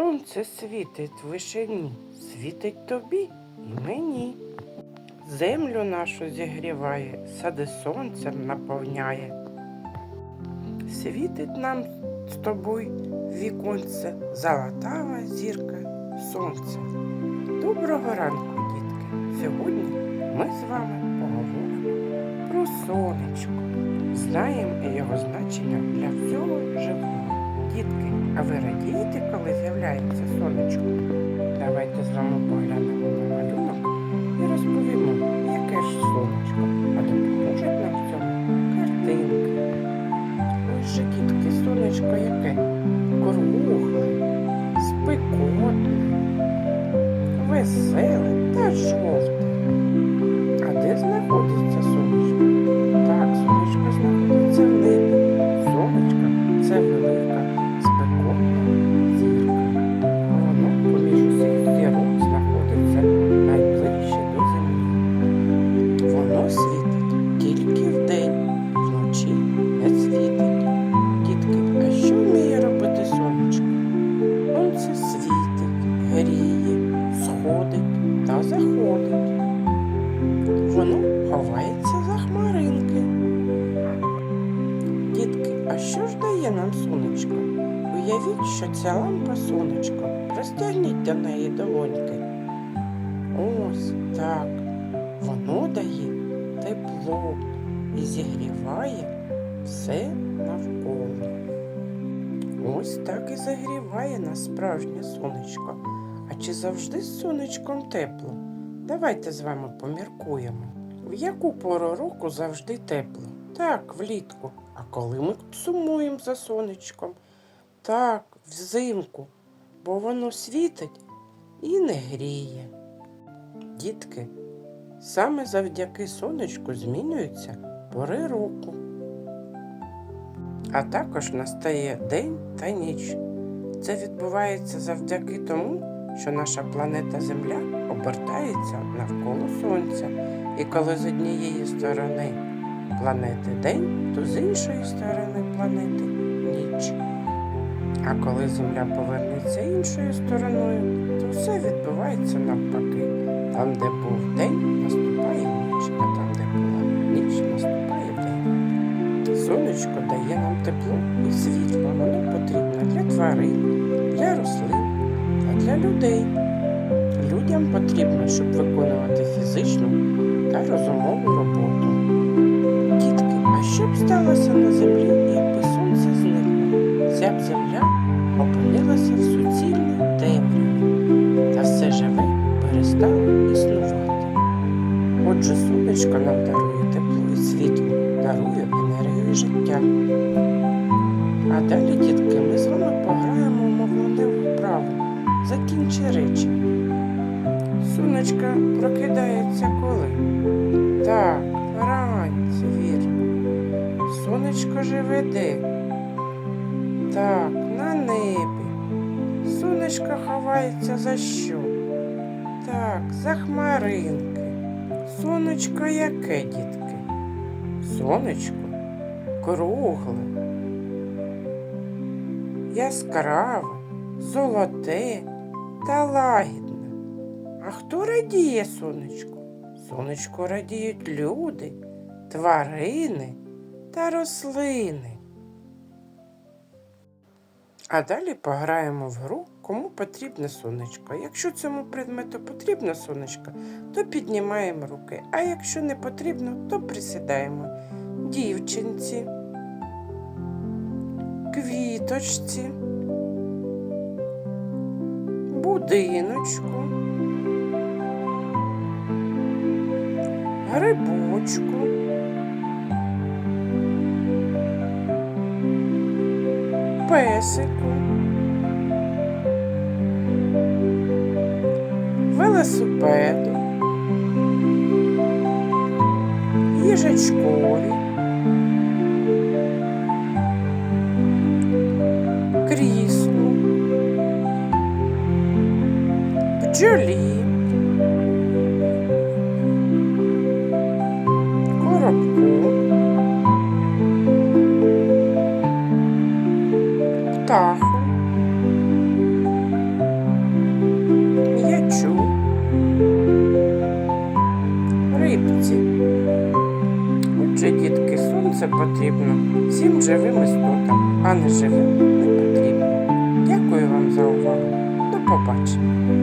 Сонце світить в вишині, світить тобі і мені. Землю нашу зігріває, сади сонцем наповняє. Світить нам з тобою віконце, золотава зірка сонце. Доброго ранку, дітки! Сьогодні ми з вами поговоримо про сонечко. Знаємо його значення для всього живого. Дітки, а ви радієте, коли з'являється сонечко? Давайте з вами поглянемо на малюнок і розповімо, яке ж сонечко, а допоможуть нам в цьому картинки. Ось же, дітки, сонечко яке? Кругле, спекотне, веселе та жовте. Та заходить. Воно ховається за хмаринки. Дітки, а що ж дає нам сонечко? Уявіть, що ця лампа сонечко. Розтягніть до неї долоньки. Ось так. Воно дає тепло і зігріває все навколо. Ось так і загріває нас справжнє сонечко. А чи завжди з сонечком тепло? Давайте з вами поміркуємо. В яку пору року завжди тепло? Так, влітку. А коли ми сумуємо за сонечком? Так, взимку, бо воно світить і не гріє. Дітки, саме завдяки сонечку змінюються пори року. А також настає день та ніч. Це відбувається завдяки тому, що наша планета Земля обертається навколо Сонця. І коли з однієї сторони планети день, то з іншої сторони планети ніч. А коли Земля повернеться іншою стороною, то все відбувається навпаки. Там, де був день, наступає ніч, а там, де була ніч, наступає день. Сонечко дає нам тепло і світло. Воно потрібно для тварин, для рослин для людей. Людям потрібно, щоб виконувати фізичну та розумову роботу. Дітки, а що б сталося на землі, якби сонце зникло? Ця б земля опинилася в суцільній темряві, та все живе перестало існувати. Отже, сонечко нам дарує тепло і світло, дарує енергію життя. А далі, дітки, ми з вами пограємо. Закінчи речі. Сонечко прокидається коли? Так, вранці, вірно. Сонечко живе де? Так, на небі. Сонечко ховається за що? Так, за хмаринки. Сонечко яке, дітки? Сонечко кругле, яскраве, золоте та лагідне. А хто радіє сонечку? Сонечку радіють люди, тварини та рослини. А далі пограємо в гру, кому потрібне сонечко. Якщо цьому предмету потрібно сонечко, то піднімаємо руки. А якщо не потрібно, то присідаємо. Дівчинці, квіточці, будиночку, грибочку. Песику, велосипеду, їжачкові, Джолі, коробку, птаху, рибці. Отже, дітки, сонце потрібно всім живим істотам, а не живим не потрібно. Дякую вам за увагу. До побачення.